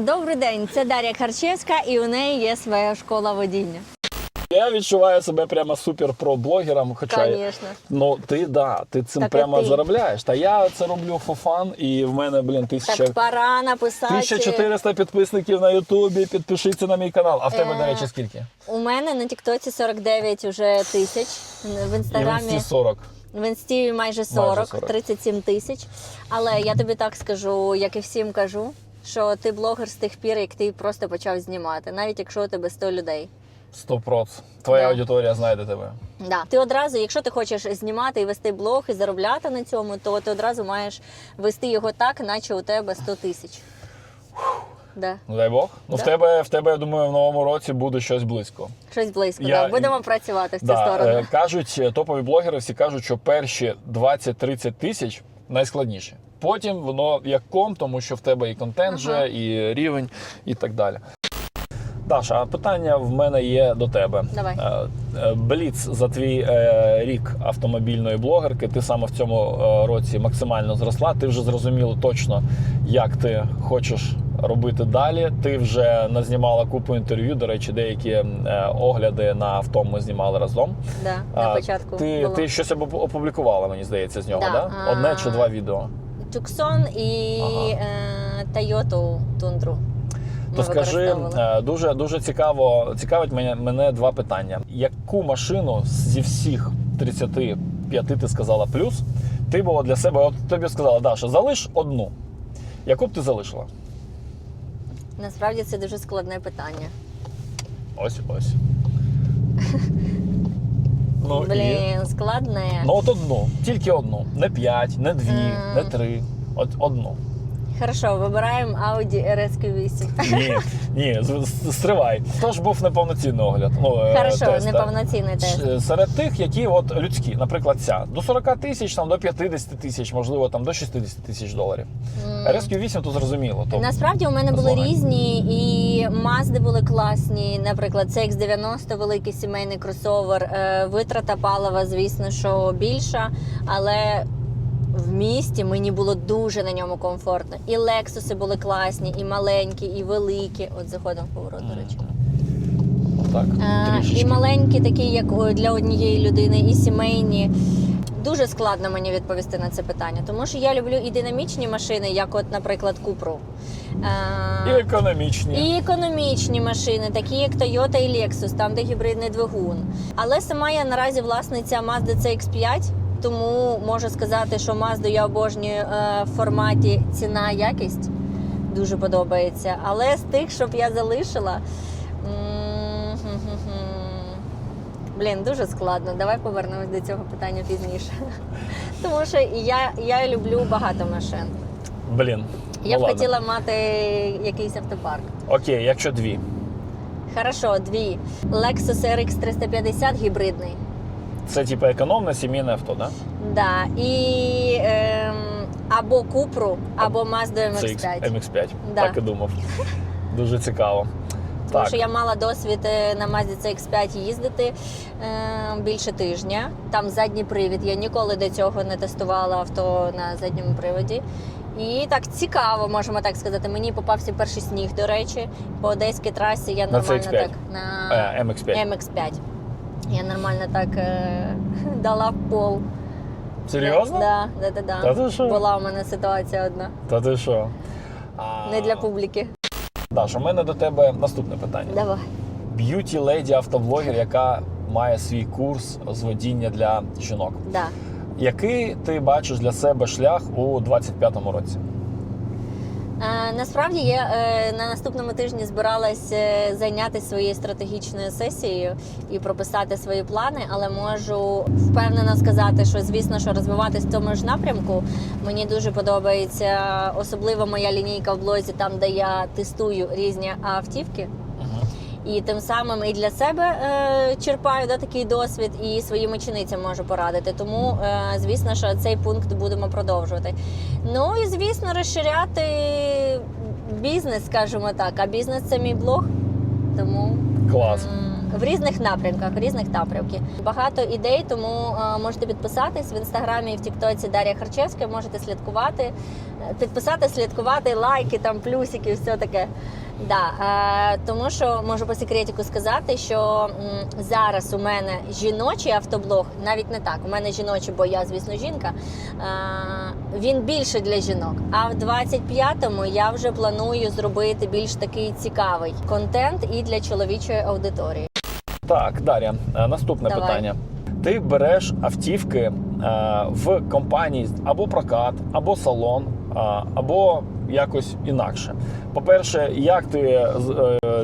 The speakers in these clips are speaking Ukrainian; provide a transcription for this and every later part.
Добрий день, це Дар'я Харчевська, і у неї є своя школа водіння. Я відчуваю себе прямо супер про блогером. Хоча Звісно. ну ти да, ти цим Так, прямо ти? заробляєш. Та я це роблю for fun, і в мене, блін, тисяча. Так пора написати. 1400 підписників на Ютубі. Підпишіться на мій канал. А в тебе, Е, до речі, скільки? У мене на Тіктоці 49 уже тисяч. В І в інстаграмі інсті 40. в інсті майже 40, Майже 40. 37 тисяч. Але я тобі так скажу, як і всім кажу, що ти блогер з тих пір, як ти просто почав знімати, навіть якщо у тебе 100 людей. 100%. Твоя Да. аудиторія знайде тебе. Да. Ти одразу, якщо ти хочеш знімати і вести блог і заробляти на цьому, то ти одразу маєш вести його так, наче у тебе 100 тисяч. Да. Ну дай Бог. Ну в тебе, в тебе, я думаю, в новому році буде щось близько. Щось близько. Я- Да. Будемо працювати в цю сторону. е, кажуть, е, топові блогери всі кажуть, що перші 20-30 тисяч найскладніші. Потім воно як ком, тому що в тебе і контент Ага. же, і рівень, і так далі. Даша, а питання в мене є до тебе. Давай. Е, е, Бліц за твій е, рік автомобільної блогерки. Ти саме в цьому році максимально зросла. Ти вже зрозуміло точно, як ти хочеш робити далі. Ти вже назнімала купу інтерв'ю. До речі, деякі огляди на авто ми знімали разом. Да, на початку Ти, було. ти щось опу- опублікувала, мені здається, з нього, Да, да? Одне чи два відео. Тюксон і Ага. е, Тойоту Тундру. То скажи, е, дуже дуже цікаво, цікавить мене, мене два питання. Яку машину зі всіх 35 ти сказала плюс, ти була для себе, от тобі сказала, Даша, залиш одну. Яку б ти залишила? Насправді це дуже складне питання. Ось ось. І... Блін, складне. ну от одну, тільки одну. Не п'ять, не дві, mm. не три. От одну. Хорошо, вибираємо Audi RSQ8. Ні, ні, з- з- стривай. Тож був неповноцінний огляд. Ну, е, Хорошо, тест, так. тест. Серед тих, які от людські, наприклад, ця до 40 тисяч, там до 50 тисяч, можливо, там до 60 тисяч доларів. RSQ 8 то зрозуміло. То Насправді у мене були Злагай. різні, і Мазди були класні. Наприклад, CX-90, великий сімейний кросовер. Е, Витрата палива, звісно, що більша, але в місті мені було дуже на ньому комфортно. І Лексуси були класні, і маленькі, і великі. От заходимо в поворот, до речі. так, Е, трішечки. І маленькі, такі, як для однієї людини, і сімейні. Дуже складно мені відповісти на це питання, тому що я люблю і динамічні машини, як, от, наприклад, Купру. І Е, економічні. і економічні машини, такі як Toyota і Lexus, там де гібридний двигун. Але сама я наразі власниця Mazda CX-5, тому можу сказати, що Mazda я обожнюю е, в форматі ціна якість. Дуже подобається. Але з тих, щоб я залишила. Блін, дуже складно. Давай повернемось до цього питання пізніше. Тому що я, я люблю багато машин. Блін. Я ну, б хотіла мати якийсь автопарк. Окей, якщо дві. Хорошо, дві. Lexus RX 350 гібридний. Це типу економне сімейне авто, да? Да. І ем, або Купру, або Mazda Це MX-5. MX5. Да. Так і думав. Дуже цікаво. Тому Так. що я мала досвід е, на Mazda CX-5 їздити е, більше тижня. Там задній привід. Я ніколи до цього не тестувала авто на задньому приводі. І так цікаво, можемо так сказати. Мені попався перший сніг, до речі. По одеській трасі я нормально CX-5? так на Е, MX5. MX-5. Я нормально так е, дала в пол. Серйозно? Да, да, да, да. Та ти що? Була у мене ситуація одна. Та ти що? А, Не для публіки. Даш, у мене до тебе наступне питання. Давай. б'юті леді автоблогер, яка має свій курс з водіння для жінок. Да. Який ти бачиш для себе шлях у 25-му році? Е, насправді я е, на наступному тижні збиралась е, зайнятися своєю стратегічною сесією і прописати свої плани, але можу впевнено сказати, що звісно, що розвиватись в тому ж напрямку мені дуже подобається, особливо моя лінійка в блозі, там де я тестую різні автівки. І тим самим і для себе е, черпаю да, такий досвід, і своїм ученицям можу порадити. Тому, е, звісно, що цей пункт будемо продовжувати. Ну і звісно, розширяти бізнес, скажімо так. А бізнес це мій блог. Тому Клас. в різних напрямках, в різних напрямків. Багато ідей, тому е, можете підписатись в інстаграмі і в Тіктоці Дар'я Харчевська. Можете слідкувати, Е, підписати, слідкувати, лайки, там плюсики, все таке. Да, е, тому що можу по секретику сказати, що м, зараз у мене жіночий автоблог, навіть не так. У мене жіночий, бо я, звісно, жінка. Е, він більше для жінок. А в 25-му я вже планую зробити більш такий цікавий контент і для чоловічої аудиторії. Так, Дар'я, е, наступне Давай. питання. Ти береш автівки е, в компанії або прокат, або салон, або якось інакше. По-перше, як ти е,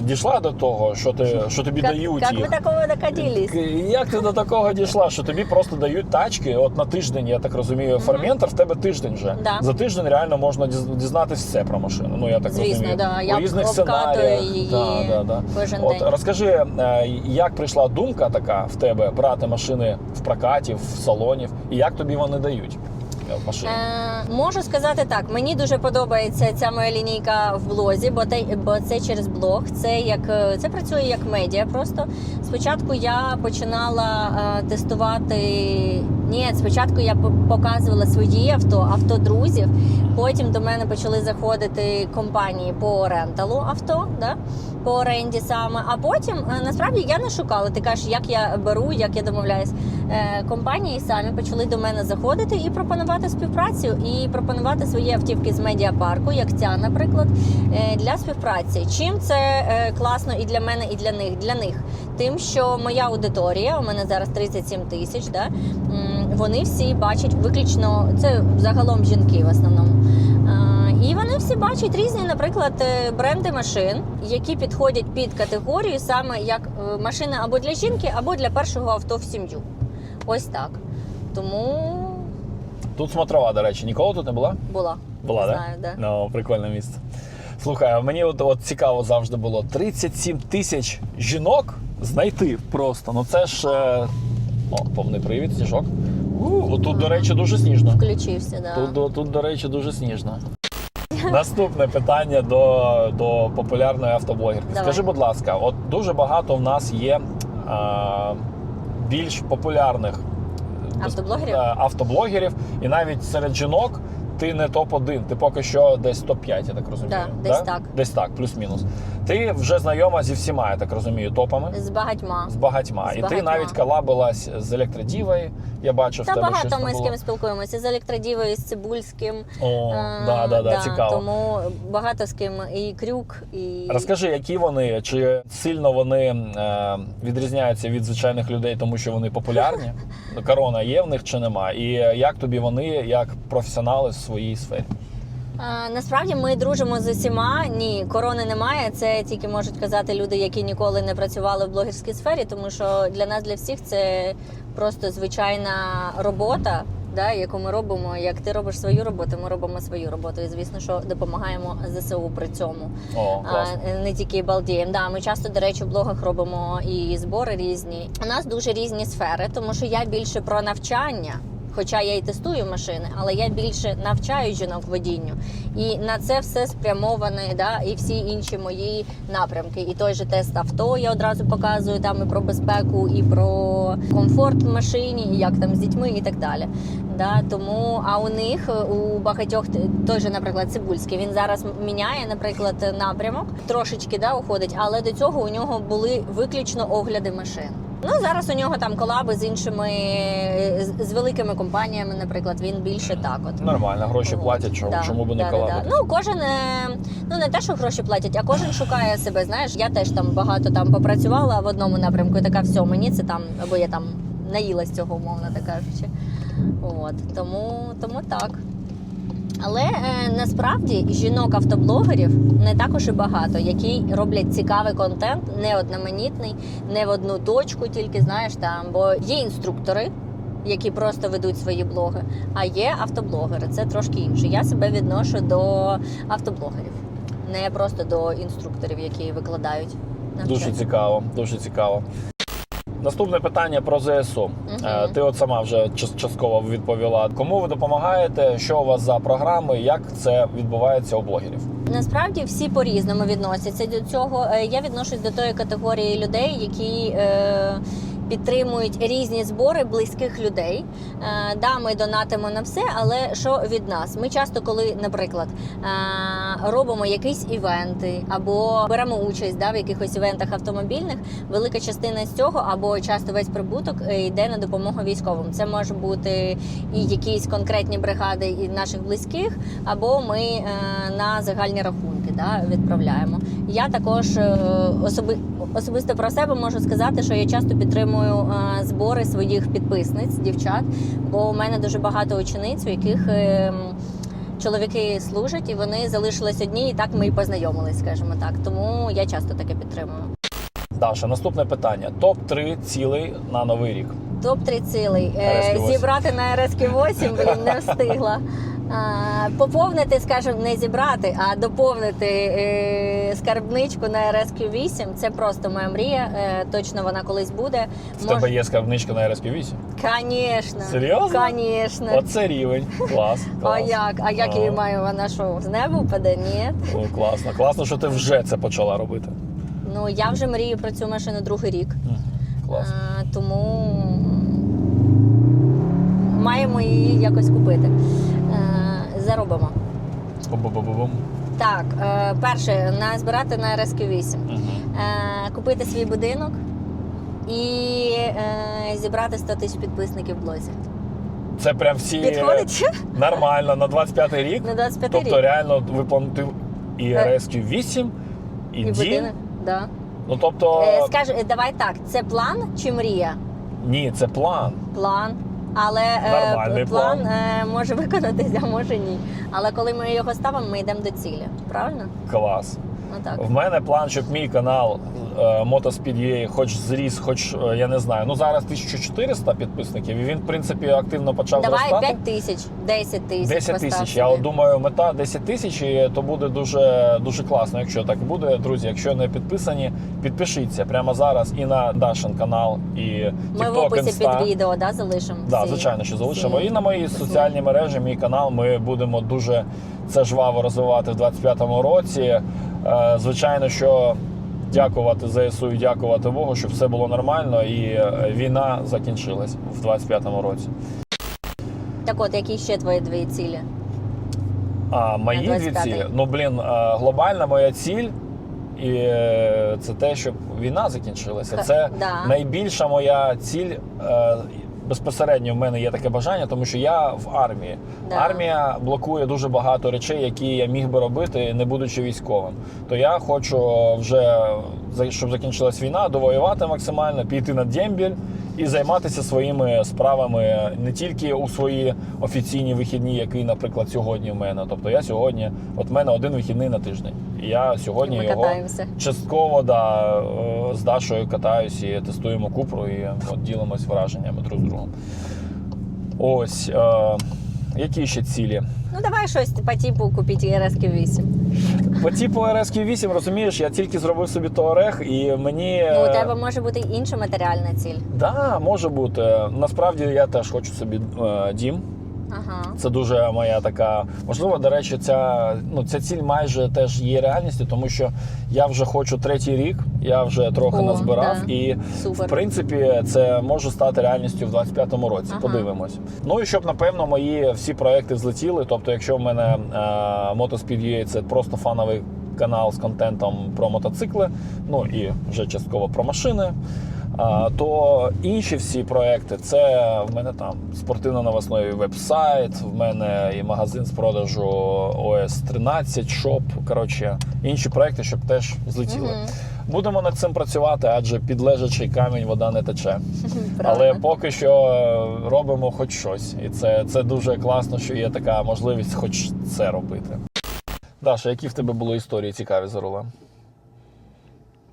дійшла до того, що ти що тобі Як, дають як ви такого докатились? К- Як ти до такого дійшла, що тобі просто дають тачки? От на тиждень, я так розумію, фарментер в тебе тиждень вже. Да. За тиждень реально можна діз- дізнатися все про машину. Ну я так Звісно, розумію. да. У Я різних сценаріях. її Да, да, да. кожен От день. розкажи, е, як прийшла думка така в тебе брати машини в прокаті, в салонів, і як тобі вони дають е, машини? Е, можу сказати так, мені дуже подобається ця моя лінійка в блозі, бо те, бо це через блог. Це як е, це працює як медіа. Просто спочатку я починала е, тестувати. Ні, спочатку я по- показувала свої авто, авто друзів. Потім до мене почали заходити компанії по ренталу авто, да? По оренді саме. А потім е, насправді я не шукала. Ти кажеш, як я беру, як я домовляюсь. Е, компанії самі почали до мене заходити і пропонувати співпрацю, і пропонувати свої автівки з медіапарку, як ця, наприклад, е, для співпраці. Чим це класно і для мене, і для них? Для них тим, що моя аудиторія, у мене зараз 37 тисяч, да, вони всі бачать виключно це загалом жінки в основному. І вони всі бачать різні, наприклад, е, бренди машин, які підходять під категорію саме як е, машина або для жінки, або для першого авто в сім'ю. Ось так. Тому Тут смотрова, до речі, ніколи тут не була? була. Була, Не да? знаю, да. Ну, прикольне місце. Слухай, а мені от, от цікаво завжди було 37 тисяч жінок знайти просто. Ну це ж. Е... О, повний привід, сніжок. Тут, до речі, дуже сніжно. Включився, да. Тут, тут, до речі, дуже сніжно. Наступне питання до, до популярної автоблогерки. Давай. Скажи, будь ласка, от дуже багато в нас є а, більш популярних Автоблогерів? е, автоблогерів, і навіть серед жінок ти не топ-1, ти поки що десь топ-5, я так розумію. Да, десь так. Десь так, плюс-мінус. Ти вже знайома зі всіма, я так розумію, топами. З багатьма. З багатьма. З і багатьма. ти навіть колабилась з електродівою. Я бачу в Та тебе щось багато там ми з було. ким спілкуємося. З електродівою, з Цибульським. О, Е, да, да, да, цікаво. Тому багато з ким і крюк, і Розкажи, які вони, чи сильно вони е, відрізняються від звичайних людей, тому що вони популярні? Корона є в них чи нема? І як тобі вони, як професіонали в своїй сфері? Насправді ми дружимо з усіма. Ні, корони немає. Це тільки можуть казати люди, які ніколи не працювали в блогерській сфері, тому що для нас, для всіх, це просто звичайна робота, да, яку ми робимо. Як ти робиш свою роботу, ми робимо свою роботу. І звісно, що допомагаємо ЗСУ при цьому. О, клас. А, не тільки балдієм. Да, ми часто, до речі, в блогах робимо і збори різні. У нас дуже різні сфери, тому що я більше про навчання. Хоча я і тестую машини, але я більше навчаю жінок водінню. І на це все спрямоване, да, і всі інші мої напрямки. І той же тест авто я одразу показую там і про безпеку, і про комфорт в машині, і як там з дітьми, і так далі. Да, тому а у них у багатьох той же, наприклад, Цибульський, він зараз міняє, наприклад, напрямок, трошечки да, уходить, але до цього у нього були виключно огляди машин. Ну зараз у нього там колаби з іншими з, з великими компаніями, наприклад, він більше так. От Нормально, гроші платять, чому, да, чому би не да, да, колабити? да. Ну кожен е, ну не те, що гроші платять, а кожен шукає себе. Знаєш, я теж там багато там попрацювала в одному напрямку, і така все, мені це там, або я там наїлась цього, умовно так кажучи. От тому, тому так. Але е, насправді жінок-автоблогерів не також і багато, які роблять цікавий контент, не одноманітний, не в одну точку, тільки знаєш там, бо є інструктори, які просто ведуть свої блоги, а є автоблогери. Це трошки інше. Я себе відношу до автоблогерів, не просто до інструкторів, які викладають. навчання. Дуже цікаво, дуже цікаво. Наступне питання про ЗСУ. Е, Ти от сама вже час- частково відповіла. Кому ви допомагаєте? Що у вас за програми? Як це відбувається у блогерів? Насправді всі по-різному відносяться до цього. Е, Я відношусь до тої категорії людей, які е, підтримують різні збори близьких людей. Е, да, ми донатимо на все, але що від нас? Ми часто, коли, наприклад, е, робимо якісь івенти або беремо участь да, в якихось івентах автомобільних, велика частина з цього або часто весь прибуток е, йде на допомогу військовим. Це може бути і якісь конкретні бригади і наших близьких, або ми на загальні рахунки да, відправляємо. Я також е, особи, особисто про себе можу сказати, що я часто підтримую е, збори своїх підписниць, дівчат, бо у мене дуже багато учениць, у яких е, чоловіки служать, і вони залишились одні, і так ми і познайомились, скажімо так. Тому я часто таке підтримую. Даша, наступне питання: топ 3 цілей на новий рік. Топ 3 цілий. Е, RSQ-8. Зібрати на РСК-8, блін, не встигла. Поповнити, скажімо, не зібрати, а доповнити е, скарбничку на РСК-8. Це просто моя мрія. Е, точно вона колись буде. В тебе є скарбничка на RSQ8? Звісно. Серйозно? Звісно. Оце рівень. Клас. А як? А як її маю? Вона що, з неба впаде? Ні. О, класно. Класно, що ти вже це почала робити. Ну я вже мрію про цю машину другий рік. Клас. А, тому маємо її якось купити. Е, Заробимо. Так, е, перше, назбирати на РСК-8, Мгм. Е, купити свій будинок і е, зібрати 100 тисяч підписників в блозі. Це прям всі Підходить нормально на 25 рік. на 25 Тобто рік. реально виплатив і Е. RSQ8, і, І будинок. Да. Ну тобто, Е, скажи, е, давай так, це план чи мрія? ні, це план. План. Але е, план. е, може виконатися, а може ні. Але коли ми його ставимо, ми йдемо до цілі. Правильно? Клас. Ну так. В мене план, щоб мій канал е, Motospід.ua хоч зріс, хоч е, я не знаю. Ну зараз 1400 підписників, і він, в принципі, активно почав Давай зростати. 5 тисяч, 10 тисяч. 10 тисяч. Я от думаю, мета 10 тисяч, і то буде дуже дуже класно. Якщо так буде, друзі. Якщо не підписані, підпишіться прямо зараз і на Дашин канал, і Ми в описі Insta. під відео да, залишимо. Да, звичайно, що залишимо. всі І на мої соціальні мережі, мій канал. Ми будемо дуже це жваво розвивати в 25-му році. Е, Звичайно, що дякувати ЗСУ і дякувати Богу, щоб все було нормально, і е, війна закінчилась в 25-му році. Так от, які ще твої дві цілі? А мої дві цілі, ну блін, е, глобальна моя ціль. І е, це те, щоб війна закінчилася. Це да. найбільша моя ціль. Безпосередньо в мене є таке бажання, тому що я в армії. Да. Армія блокує дуже багато речей, які я міг би робити, не будучи військовим. То я хочу вже щоб закінчилась війна, довоювати максимально, піти на дембіль і займатися своїми справами не тільки у свої офіційні вихідні, які, наприклад, сьогодні в мене. Тобто я сьогодні, от в мене один вихідний на тиждень. І я сьогодні Ми його катаємося. частково да, е, з Дашою катаюсь і тестуємо купру і от ділимось враженнями друг з другом. Ось. Е, які ще цілі? Ну давай щось по типу купіть РСК 8. По типу RSQ 8, розумієш, я тільки зробив собі Touareg і мені. Ну, у е, тебе може бути інша матеріальна ціль. Да, може бути. Насправді я теж хочу собі е, дім. Ага. Це дуже моя така. Можливо, до речі, ця, ну, ця ціль майже теж є реальністю, тому що я вже хочу третій рік, я вже трохи О, назбирав, да. і Супер. в принципі це може стати реальністю в 25-му році. Ага. Подивимось. Ну і щоб напевно мої всі проекти взлетіли. Тобто, якщо в мене е, Motospід.ua це просто фановий канал з контентом про мотоцикли, ну і вже частково про машини. А, то інші всі проекти це в мене там спортивно-новосний веб-сайт, в мене і магазин з продажу ОС 13 шоп. Коротше, інші проекти, щоб теж злетіли. Мгм. Будемо над цим працювати, адже під лежачий камінь вода не тече. Але поки що робимо хоч щось. І це, це дуже класно, що є така можливість хоч це робити. Даша, які в тебе були історії цікаві за рулем?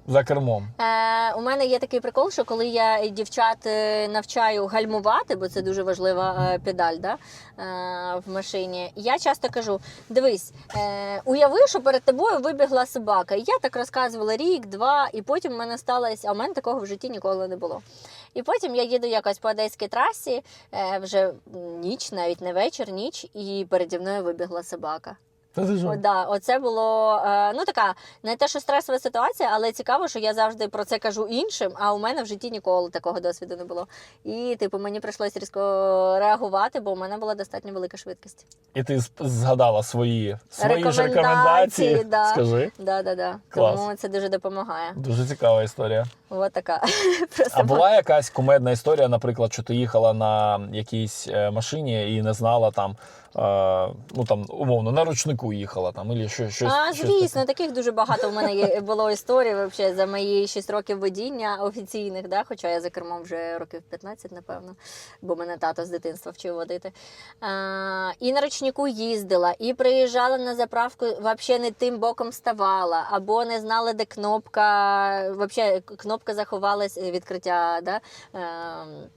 За кермом. Е, у мене є такий прикол, що коли я дівчат е, навчаю гальмувати, бо це дуже важлива е, педаль да, е, в машині, я часто кажу: дивись, е, уяви, що перед тобою вибігла собака. І я так розказувала рік, два, і потім в мене сталося, а в мене такого в житті ніколи не було. І потім я їду якось по одеській трасі, е, вже ніч, навіть не вечір, ніч, і переді мною вибігла собака. О, да, оце було е, ну така не те, що стресова ситуація, але цікаво, що я завжди про це кажу іншим. А у мене в житті ніколи такого досвіду не було. І типу мені прийшлось різко реагувати, бо у мене була достатньо велика швидкість. І ти згадала свої, свої ж Рекомендації, рекомендації. да. Скажи. Да, да, да. Клас. Тому це дуже допомагає. Дуже цікава історія. Ось така. А була якась кумедна історія, наприклад, що ти їхала на якійсь е, машині і не знала там, ну там умовно, на ручнику їхала там, і щось. щось А, щось звісно, таких дуже багато в мене є було історій вообще за мої 6 років водіння офіційних, да? хоча я за кермом вже років 15, напевно, бо мене тато з дитинства вчив водити. А, і на ручнику їздила, і приїжджала на заправку, взагалі не тим боком ставала, або не знала, де кнопка. Взагалі, кнопка заховалась е, відкриття. Да? Ем,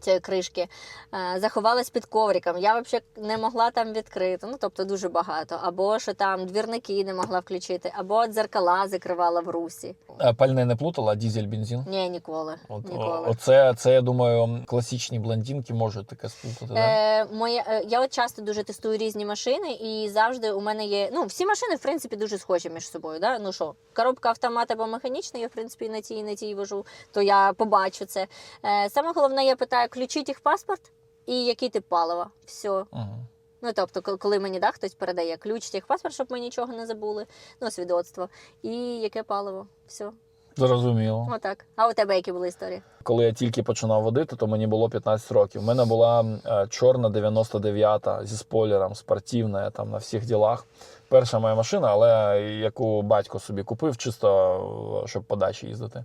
Цієї кришки е, заховалась під ковриком. Я взагалі не могла там відкрити. Ну тобто дуже багато. Або що там двірники не могла включити, або дзеркала закривала в русі. Е, Пальне не плутала, дізель, бензин. Ні, ніколи. От, ніколи. Оце, це, я думаю, класичні блондинки можуть таке сплутати. Да? Е, моє, е, я от часто дуже тестую різні машини, і завжди у мене є. Ну, всі машини, в принципі, дуже схожі між собою. Да? Ну що, коробка автомат або механічна, я в принципі і на тій, і на тій вожу, то я побачу це. Е, саме головне, я питаю, включіть їх паспорт і який тип палива. Все. Ага. Ну, тобто, коли мені да, хтось передає ключ техпаспорт, щоб ми нічого не забули, ну, свідоцтво, і яке паливо. Все. Зрозуміло. Отак. А у тебе які були історії? Коли я тільки починав водити, то мені було 15 років. У мене була е, чорна 99-та зі спойлером, спортивна, там на всіх ділах. Перша моя машина, але яку батько собі купив, чисто е, щоб по дачі їздити.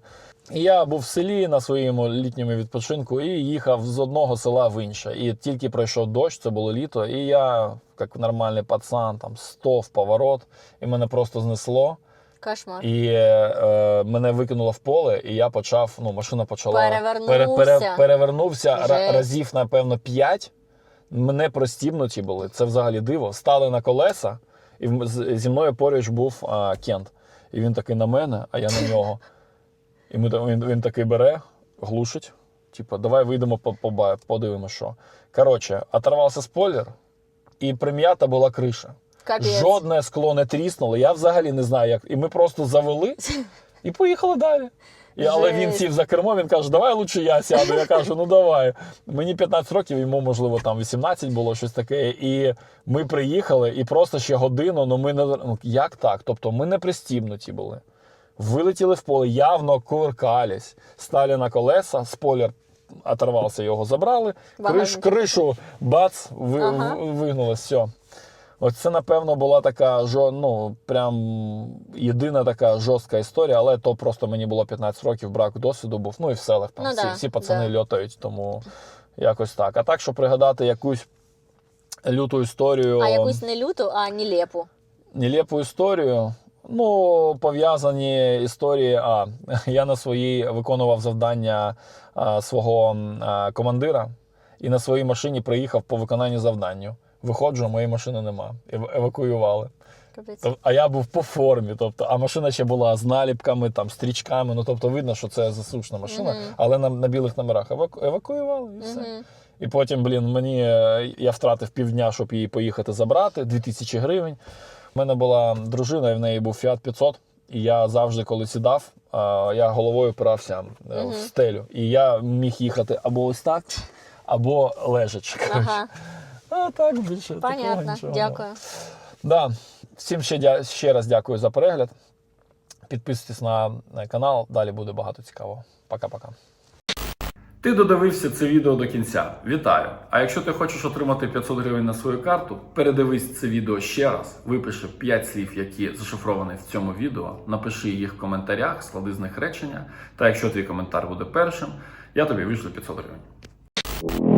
І я був в селі на своєму літньому відпочинку і їхав з одного села в інше. І тільки пройшов дощ, це було літо, і я, як нормальний пацан, там 100 в поворот, і мене просто знесло. Кошмар. І е, мене викинуло в поле, і я почав. Ну, машина почала Перевернувся. перевернувся ра- Жесть. разів, напевно, п'ять. Мене простібнуті були. Це взагалі диво. Стали на колеса, і зі мною поруч був а, Кент. І він такий на мене, а я на нього. І ми, він, він такий бере, глушить. Типу, давай вийдемо, подивимося, що. Коротше, оторвався спойлер, і прим'ята була криша. Капець. Жодне скло не тріснуло. Я взагалі не знаю, як. І ми просто завели і поїхали далі. І, але він сів за кермо, він каже, давай лучше я сяду. Я кажу, ну давай. Мені 15 років, йому, можливо, там 18 було щось таке. І ми приїхали, і просто ще годину, ну ми не ну, як так? Тобто ми не пристібнуті були. Вилетіли в поле, явно кувыркались, стали на колеса, спойлер оторвався, його забрали, криш, кришу, бац, ви, Ага. в- вигнулось, все. От це, напевно, була така ну, прям єдина така жорстка історія, але то просто мені було 15 років, брак досвіду був. Ну і в селах там Ну всі, да, всі пацани да. льотають, тому якось так. А так, щоб пригадати якусь люту історію. А якусь не люту, а нелепу. Нелепу історію. Ну, пов'язані історії. А я на своїй виконував завдання а, свого а, командира, і на своїй машині приїхав по виконанню завданню. Виходжу, а моєї машини нема. Евакуювали. А я був по формі, тобто, а машина ще була з наліпками, там, стрічками. Ну, тобто, видно, що це засушна машина, Мгм. але на, на білих номерах Еваку- евакуювали і все. Мгм. І потім, блін, мені е, я втратив півдня, щоб її поїхати забрати, 2000 гривень. У мене була дружина, і в неї був Fiat 500. І я завжди, коли сідав, я головою опирався е, в стелю. І я міг їхати або ось так, або лежачи. Ага, А так більше. такого понятно. нічого. Дякую. Да. Всім ще, дя- ще раз дякую за перегляд. Підписуйтесь на на канал, далі буде багато цікавого. Пока-пока. Ти додивився це відео до кінця. Вітаю! А якщо ти хочеш отримати 500 гривень на свою карту, передивись це відео ще раз, випиши 5 слів, які зашифровані в цьому відео, напиши їх в коментарях, склади з них речення. Та якщо твій коментар буде першим, я тобі вишлю 500 гривень.